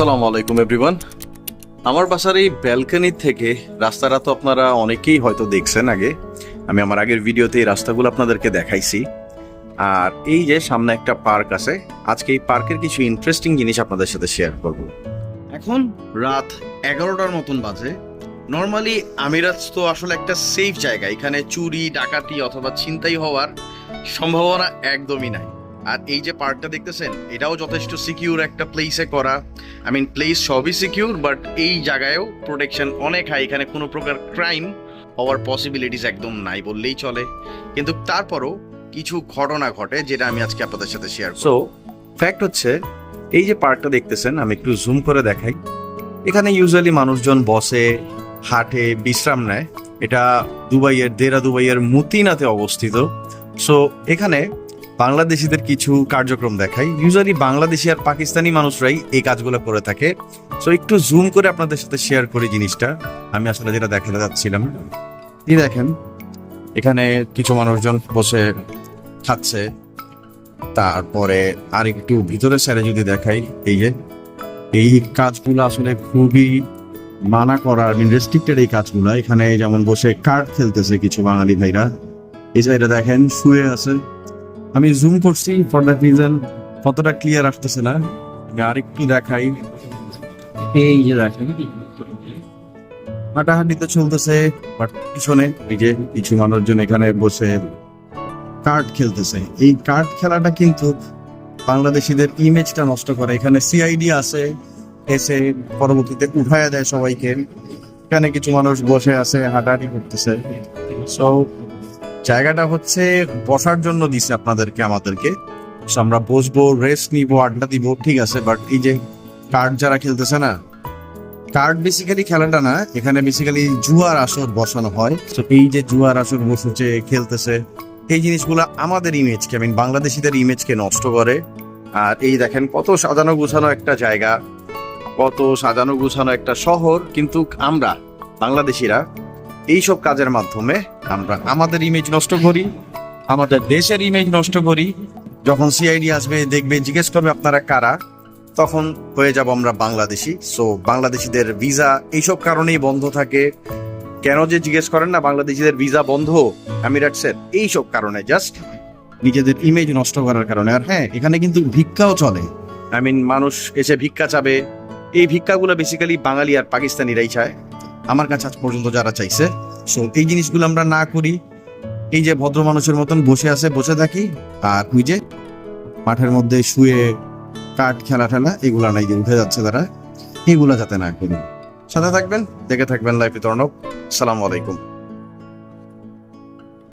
আসসালামু আলাইকুম এভরিওয়ান আমার বাসার এই ব্যালকনি থেকে রাস্তাটা তো আপনারা অনেকেই হয়তো দেখছেন আগে। আমি আমার আগের ভিডিওতে এই রাস্তাগুলো আপনাদেরকে দেখাইছি। আর এই যে সামনে একটা পার্ক আছে, আজকে এই পার্কের কিছু ইন্টারেস্টিং জিনিস আপনাদের সাথে শেয়ার করব। এখন রাত এগারোটার মতন বাজে। নর্মালি আমিরাত তো আসলে একটা সেফ জায়গা। এখানে চুরি, ডাকাতি অথবা ছিনতাই হওয়ার সম্ভাবনা একদমই নাই। আর এই যে পার্কটা দেখতেছেন, এটাও যথেষ্ট সিকিউর একটা প্লেসে করা। আই মিন প্লেস সবই সিকিউর বাট এই জায়গায়ও প্রোটেকশন অনেক হাই এখানে কোনো প্রকার ক্রাইম হওয়ার পসিবিলিটিস একদম নাই বললেই চলে। কিন্তু তারপরও কিছু ঘটনা ঘটে, যেটা আমি আজকে আপনাদের সাথে শেয়ার সো ফ্যাক্ট হচ্ছে, এই যে পার্কটা দেখতেছেন, আমি একটু জুম করে দেখাই। এখানে ইউজুয়ালি মানুষজন বসে, হাটে, বিশ্রাম নেয়। এটা দুবাইয়ের দেরা দুবাইয়ের মুতিনাতে অবস্থিত। সো এখানে বাংলাদেশিদের কিছু কার্যক্রম দেখাই। ইউজুয়ালি বাংলাদেশি আর পাকিস্তানি মানুষরাই এই কাজগুলো করে থাকে। সো একটু জুম করে আপনাদের সাথে শেয়ার করি জিনিসটা। আমি আসলে যেটা দেখাতে যাচ্ছিলাম এই দেখেন, এখানে কিছু মানুষজন বসে খাচ্ছে। তারপরে আর একটু ভিতরের সাইডে যদি দেখাই, এই যে, এই কাজগুলো আসলে খুবই মানা করা রেস্ট্রিক্টেড এই কাজগুলো। এখানে যেমন বসে কার্ড খেলতেছে কিছু বাঙালি ভাইরা। এই সাইডে দেখেন, শুয়ে আছে। আমি জুম করছি ফর দ্যাট রিজন কতটা ক্লিয়ার আসতেছে না। আরেকটু দেখাই। এই যে দেখেন হাঁটাহাঁটিতে চলতেছে বাট পিছনে এই যে কিছু মানুষজন এখানে বসে কার্ড খেলতেছে। এই কার্ড খেলাটা কিন্তু বাংলাদেশিদের ইমেজটা নষ্ট করে। এখানে সিআইডি আছে, এসে পরবর্তীতে উঠায়া দেয় সবাইকে। এখানে কিছু মানুষ বসে আছে, হাঁটাহাঁটি করতেছে। সো জায়গাটা হচ্ছে বসার জন্য দিছে আপনাদেরকে, আমাদেরকে। আমরা বসবো রেস্ট নিবো, আড্ডা দিব, ঠিক আছে? বাট এই যে কার্ড যারা খেলতেছে না কার্ড বেসিক্যালি খেলাটা না, এখানে বেসিক্যালি জুয়ার আসর বসানো হয়। তো এই যে জুয়ার আসর বসেছে, খেলতেছে, এই জিনিসগুলো আমাদের ইমেজকে আই মিন বাংলাদেশিদের ইমেজকে নষ্ট করে। আর এই দেখেন কত সাজানো গুছানো একটা জায়গা, কত সাজানো গুছানো একটা শহর, কিন্তু আমরা বাংলাদেশিরা এইসব কাজের মাধ্যমে আমরা আমাদের ইমেজ নষ্ট করি, আমাদের দেশের ইমেজ নষ্ট করি। যখন সিআইডি আসবে, দেখবে, জিজ্ঞেস করবে আপনারা কারা? তখন হয়ে যাব আমরা বাংলাদেশি। সো বাংলাদেশিদের ভিসা এইসব কারণেই বন্ধ থাকে। কেন যে জিজ্ঞেস করেন না, বাংলাদেশিদের ভিসা বন্ধ আমিরাটসের এইসব কারণে জাস্ট নিজেদের ইমেজ নষ্ট করার কারণে। আর হ্যাঁ এখানে কিন্তু ভিক্ষাও চলে। আই মিন মানুষ এসে ভিক্ষা চাবে। এই ভিক্ষাগুলো বেসিক্যালি বাঙালি আর পাকিস্তানিরাই চায়। আমার কাছে আজ পর্যন্ত যারা চাইছে সো এই জিনিসগুলো আমরা না করি, এই যে ভদ্র মানুষের মতন বসে আছে, বসে থাকি, আর ওই যে মাঠের মধ্যে শুয়ে কাঠ, খেলা ঠেলা, এগুলো নাই যে উঠে যাচ্ছে তারা, এগুলা যাতে না করি। সাথে থাকবেন, দেখে থাকবেন লাইফে তর্ণব সালাম আলাইকুম।